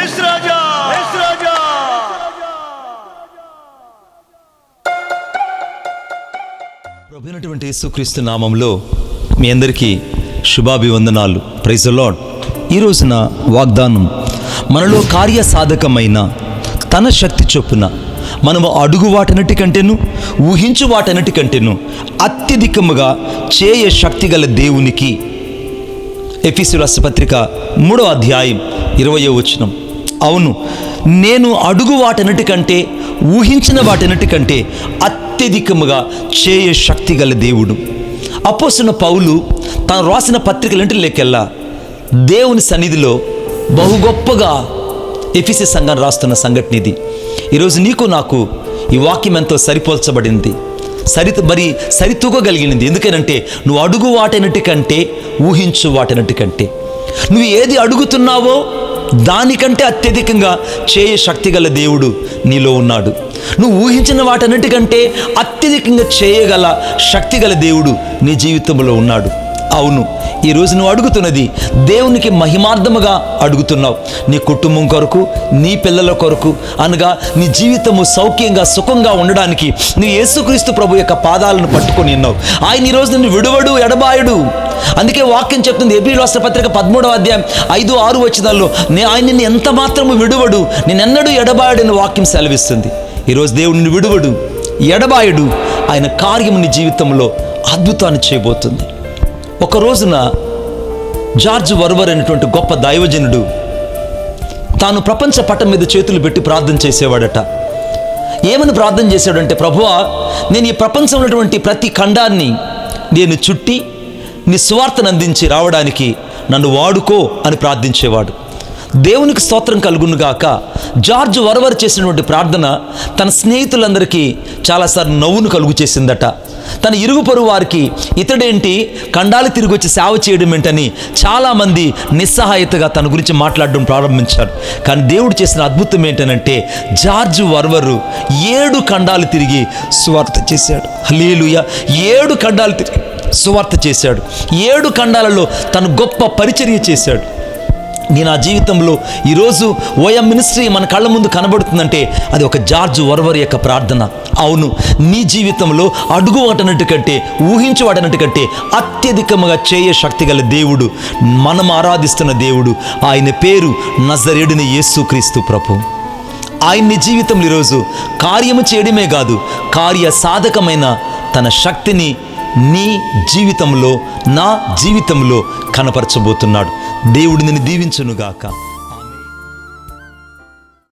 Yes రాజా ప్రభునటువంటి యేసుక్రీస్తు నామంలో మీ అందరికీ శుభాభివందనాలు. ప్రైజ్ ఈరోజున ఈ రోజున వాగ్దానం మనలో కార్యసాధకమైన తన శక్తి చొప్పున మనము అడుగు వాటన్నిటి కంటేను ఊహించు వాటన్నిటి కంటేను అత్యధికముగా చేయ శక్తి గల దేవునికి ఎఫీసు రాష్ట్రపత్రిక మూడో అధ్యాయం ఇరవయో వచనం. అవును నేను అడుగు వాటన్నిటికంటే ఊహించిన వాటన్నిటికంటే అత్యధికముగా చేయ శక్తి గల దేవుడు. అపోసిన పౌలు తాను రాసిన పత్రికలంటిలోకెల్లా దేవుని సన్నిధిలో బహు గొప్పగా ఎఫీసీ సంఘం రాస్తున్న సంఘటన ఇది ఈరోజు నీకు నాకు ఈ వాక్యం ఎంతో సరిపోల్చబడింది. సరి మరి సరితూగగలిగినది. ఎందుకనంటే నువ్వు అడుగు వాటన్నిటికంటే ఊహించు వాటన్నిటికంటే. నువ్వు ఏది అడుగుతున్నావో దానికంటే అత్యధికంగా చేయ శక్తి గల దేవుడు నీలో ఉన్నాడు. నువ్వు ఊహించిన వాటన్నిటికంటే అత్యధికంగా చేయగల శక్తి గల దేవుడు నీ జీవితంలో ఉన్నాడు. అవును ఈరోజు నువ్వు అడుగుతున్నది దేవునికి మహిమార్థముగా అడుగుతున్నావు. నీ కుటుంబం కొరకు నీ పిల్లల కొరకు అనగా నీ జీవితము సౌఖ్యంగా సుఖంగా ఉండడానికి నీ యేసుక్రీస్తు ప్రభు యొక్క పాదాలను పట్టుకొని ఉన్నావు. ఆయన ఈరోజు నిన్ను విడువడు ఎడబాయుడు. అందుకే వాక్యం చెప్తుంది ఎబ్రి రాష్ట్ర పత్రిక పదమూడవ అధ్యాయం ఐదు ఆరు వచ్చినాల్లో నేను ఆయన నిన్ను ఎంత మాత్రము విడువడు? నేనెన్నడూ ఎడబాయడని వాక్యం సెలవిస్తుంది. ఈరోజు దేవుడిని విడువడు ఎడబాయుడు. ఆయన కార్యము నీ జీవితంలో అద్భుతాన్ని చేయబోతుంది. ఒక రోజున జార్జ్ వర్వర్ అనేటువంటి గొప్ప దైవజనుడు తాను ప్రపంచ పటం మీద చేతులు పెట్టి ప్రార్థన చేసేవాడట. ఏమని ప్రార్థన చేశాడంటే ప్రభువా నేను ఈ ప్రపంచంలో ఉన్నటువంటి ప్రతి ఖండాన్ని నేను చుట్టి నీ సువార్తను అందించి రావడానికి నన్ను వాడుకో అని ప్రార్థించేవాడు. దేవునికి స్తోత్రం కలుగునుగాక జార్జ్ వరవర్ చేసినటువంటి ప్రార్థన తన స్నేహితులందరికీ చాలాసార్లు నవ్వును కలుగు చేసిందట. తన ఇరుగు పొరుగు వారికి ఇతడేంటి? కండాలు తిరిగి వచ్చి సేవ చేయడం ఏంటని చాలామంది నిస్సహాయతగా తన గురించి మాట్లాడడం ప్రారంభించారు. కానీ దేవుడు చేసిన అద్భుతం ఏంటనంటే జార్జ్ వర్వరు ఏడు ఖండాలు తిరిగి స్వార్థ చేశాడు. హలేలుయ ఏడు ఖండాలు తిరిగి సువార్త చేశాడు. ఏడు ఖండాలలో తను గొప్ప పరిచర్య చేశాడు. నేను ఆ జీవితంలో ఈరోజు ఓఎం మినిస్ట్రీ మన కళ్ళ ముందు కనబడుతుందంటే అది ఒక జార్జ్ వరవర్ యొక్క ప్రార్థన. అవును నీ జీవితంలో అడుగు వాటనట్టు కంటే ఊహించు వాటనట్టు కంటే అత్యధికముగా చేయ శక్తి గల దేవుడు మనం ఆరాధిస్తున్న దేవుడు ఆయన పేరు నజరేడిని యేసుక్రీస్తు ప్రభు. ఆయన్ని జీవితంలో ఈరోజు కార్యము చేయడమే కాదు కార్య సాధకమైన తన శక్తిని నీ జీవితంలో నా జీవితంలో కనపరచబోతున్నాడు. దేవుడిని దీవించునుగాక.